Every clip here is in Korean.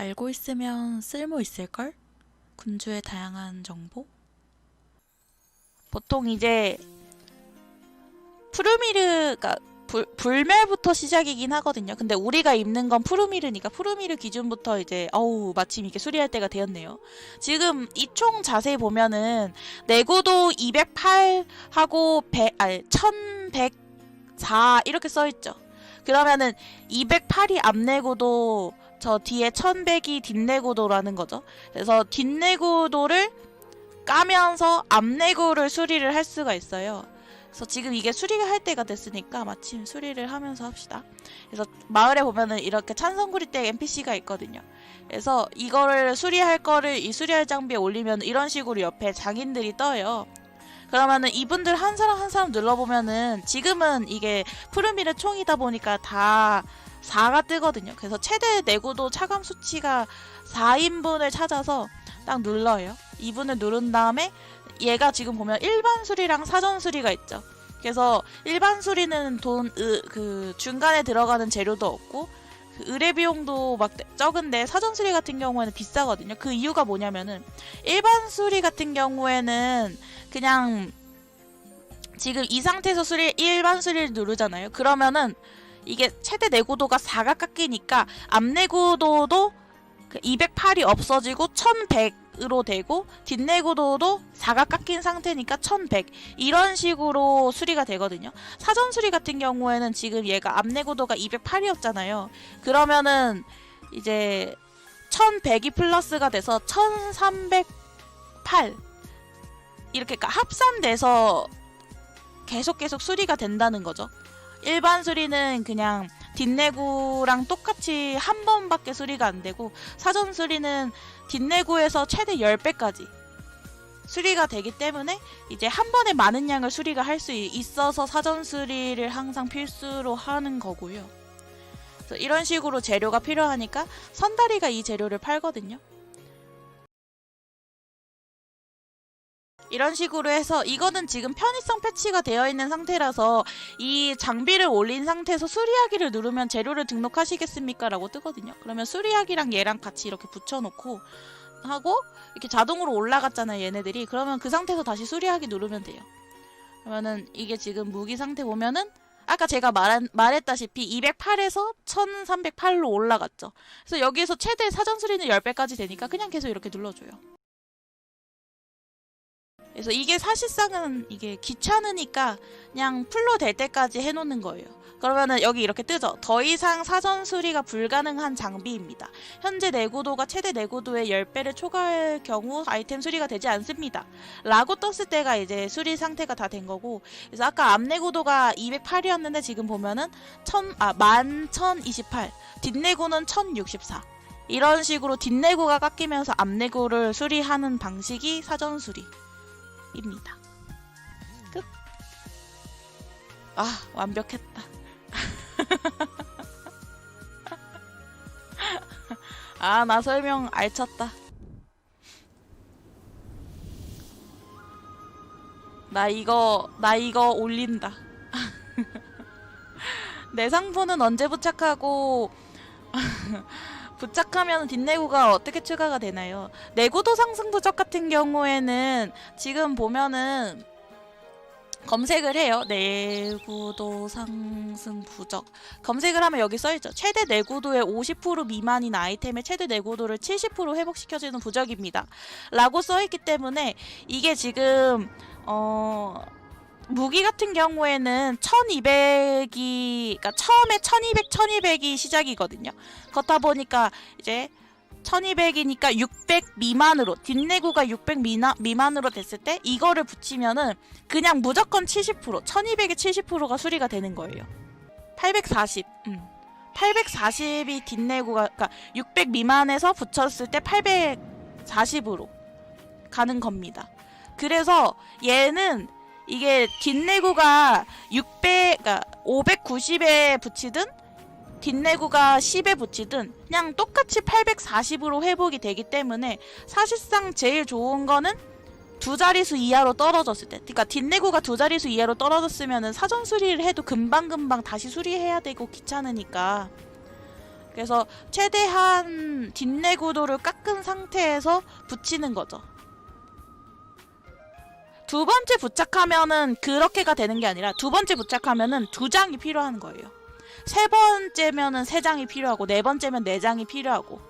알고 있으면 쓸모 있을걸? 군주의 다양한 정보? 보통 이제 푸르미르가 불, 불멸부터 시작이긴 하거든요. 근데 우리가 입는 건 푸르미르니까 푸르미르 기준부터 이제 어우 마침 이게 수리할 때가 되었네요. 지금 이 총 자세히 보면은 내구도 208하고 100 아니 1104 이렇게 써 있죠. 그러면은 208이 앞내구도 저 뒤에 1100이 뒷내구도라는 거죠. 그래서 뒷내구도를 까면서 앞내구를 수리를 할 수가 있어요. 그래서 지금 이게 수리가 할 때가 됐으니까 마침 수리를 하면서 합시다. 그래서 마을에 보면은 이렇게 찬성구리댁 NPC가 있거든요. 그래서 이거를 수리할 거를 이 수리할 장비에 올리면 이런 식으로 옆에 장인들이 떠요. 그러면은 이분들 한 사람 한 사람 눌러보면은 지금은 이게 푸르미르 총이다 보니까 다 4가 뜨거든요. 그래서 최대 내구도 차감 수치가 4인분을 찾아서 딱 눌러요. 이분을 누른 다음에 얘가 지금 보면 일반 수리랑 사전 수리가 있죠. 그래서 일반 수리는 돈, 으, 그 중간에 들어가는 재료도 없고 그 의뢰 비용도 막 적은데 사전 수리 같은 경우에는 비싸거든요. 그 이유가 뭐냐면은 일반 수리 같은 경우에는 그냥 지금 이 상태에서 수리 일반 수리를 누르잖아요. 그러면은 이게 최대 내구도가 4가 깎이니까 앞내구도도 208이 없어지고 1100으로 되고 뒷내구도도 4가 깎인 상태니까 1100 이런 식으로 수리가 되거든요. 사전 수리 같은 경우에는 지금 얘가 앞내구도가 208이었잖아요. 그러면은 이제 1100이 플러스가 돼서 1308 이렇게 그러니까 합산돼서 계속 계속 수리가 된다는 거죠. 일반 수리는 그냥 뒷내구랑 똑같이 한 번밖에 수리가 안 되고 사전 수리는 뒷내구에서 최대 10배까지 수리가 되기 때문에 이제 한 번에 많은 양을 수리가 할 수 있어서 사전 수리를 항상 필수로 하는 거고요. 이런 식으로 재료가 필요하니까 선다리가 이 재료를 팔거든요. 이런 식으로 해서 이거는 지금 편의성 패치가 되어 있는 상태라서 이 장비를 올린 상태에서 수리하기를 누르면 재료를 등록하시겠습니까? 라고 뜨거든요. 그러면 수리하기랑 얘랑 같이 이렇게 붙여놓고 하고 이렇게 자동으로 올라갔잖아요. 얘네들이. 그러면 그 상태에서 다시 수리하기 누르면 돼요. 그러면은 이게 지금 무기 상태 보면은 아까 제가 말한, 말했다시피 208에서 1308로 올라갔죠. 그래서 여기에서 최대 사전 수리는 10배까지 되니까 그냥 계속 이렇게 눌러줘요. 그래서 이게 사실상은 이게 귀찮으니까 그냥 풀로 될 때까지 해놓는 거예요. 그러면은 여기 이렇게 뜨죠. 더 이상 사전 수리가 불가능한 장비입니다. 현재 내구도가 최대 내구도의 10배를 초과할 경우 아이템 수리가 되지 않습니다. 라고 떴을 때가 이제 수리 상태가 다 된 거고 그래서 아까 앞 내구도가 208이었는데 지금 보면은 1000, 아, 11,028 뒷내구는 1064 이런 식으로 뒷내구가 깎이면서 앞내구를 수리하는 방식이 사전 수리 입니다. 끝. 아, 완벽했다. 아, 나 설명 알찼다. 나 이거, 나 이거 올린다. 내 상품은 언제 부착하고, 부착하면 뒷내구가 어떻게 추가가 되나요? 내구도 상승 부적 같은 경우에는 지금 보면은 검색을 해요. 내구도 상승 부적. 검색을 하면 여기 써있죠. 최대 내구도의 50% 미만인 아이템의 최대 내구도를 70% 회복시켜주는 부적입니다. 라고 써있기 때문에 이게 지금 어... 무기 같은 경우에는 1200이 그러니까 처음에 1200, 1200이 시작이거든요. 그렇다 보니까 이제 1200이니까 600 미만으로 뒷내구가 600 미나, 미만으로 됐을 때 이거를 붙이면은 그냥 무조건 70% 1200의 70%가 수리가 되는 거예요. 840. 음. 840이 뒷내구가 그러니까 600 미만에서 붙였을 때 840으로 가는 겁니다. 그래서 얘는 이게 뒷내구가 600, 그러니까 590에 붙이든 뒷내구가 10에 붙이든 그냥 똑같이 840으로 회복이 되기 때문에 사실상 제일 좋은 거는 두 자릿수 이하로 떨어졌을 때 그러니까 뒷내구가 두 자릿수 이하로 떨어졌으면은 사전 수리를 해도 금방금방 다시 수리해야 되고 귀찮으니까 그래서 최대한 뒷내구도를 깎은 상태에서 붙이는 거죠. 두 번째 부착하면은 그렇게가 되는 게 아니라 두 번째 부착하면은 두 장이 필요한 거예요. 세 번째면은 세 장이 필요하고 네 번째면 네 장이 필요하고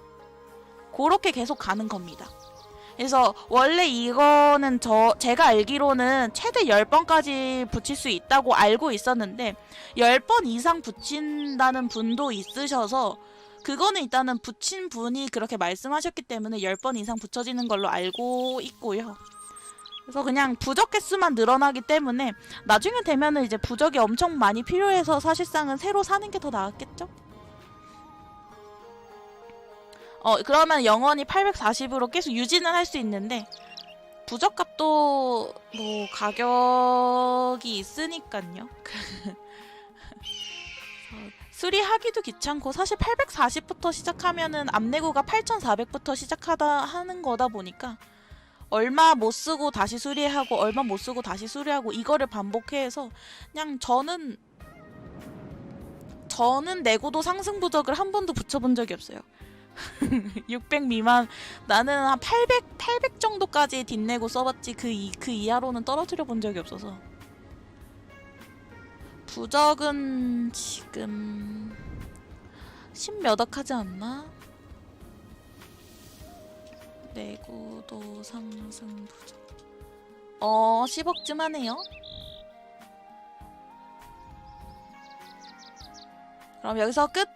그렇게 계속 가는 겁니다. 그래서 원래 이거는 저 제가 알기로는 최대 10번까지 붙일 수 있다고 알고 있었는데 10번 이상 붙인다는 분도 있으셔서 그거는 일단은 붙인 분이 그렇게 말씀하셨기 때문에 10번 이상 붙여지는 걸로 알고 있고요. 그래서 그냥 부적 개수만 늘어나기 때문에 나중에 되면은 이제 부적이 엄청 많이 필요해서 사실상은 새로 사는 게 더 나았겠죠? 어 그러면 영원히 840으로 계속 유지는 할 수 있는데 부적값도 뭐 가격이 있으니까요. 수리하기도 귀찮고 사실 840부터 시작하면은 앞내구가 8400부터 시작하다 하는 거다 보니까 얼마 못 쓰고 다시 수리하고 얼마 못 쓰고 다시 수리하고 이거를 반복해서 그냥 저는 저는 내구도 상승 부적을 한 번도 붙여본 적이 없어요. 600 미만 나는 한 800, 800 정도까지 뒷내고 써봤지 그, 이, 그 이하로는 떨어뜨려 본 적이 없어서 부적은 지금 10몇억 하지 않나? 내구도 상승 부적 어 10억쯤 하네요. 그럼 여기서 끝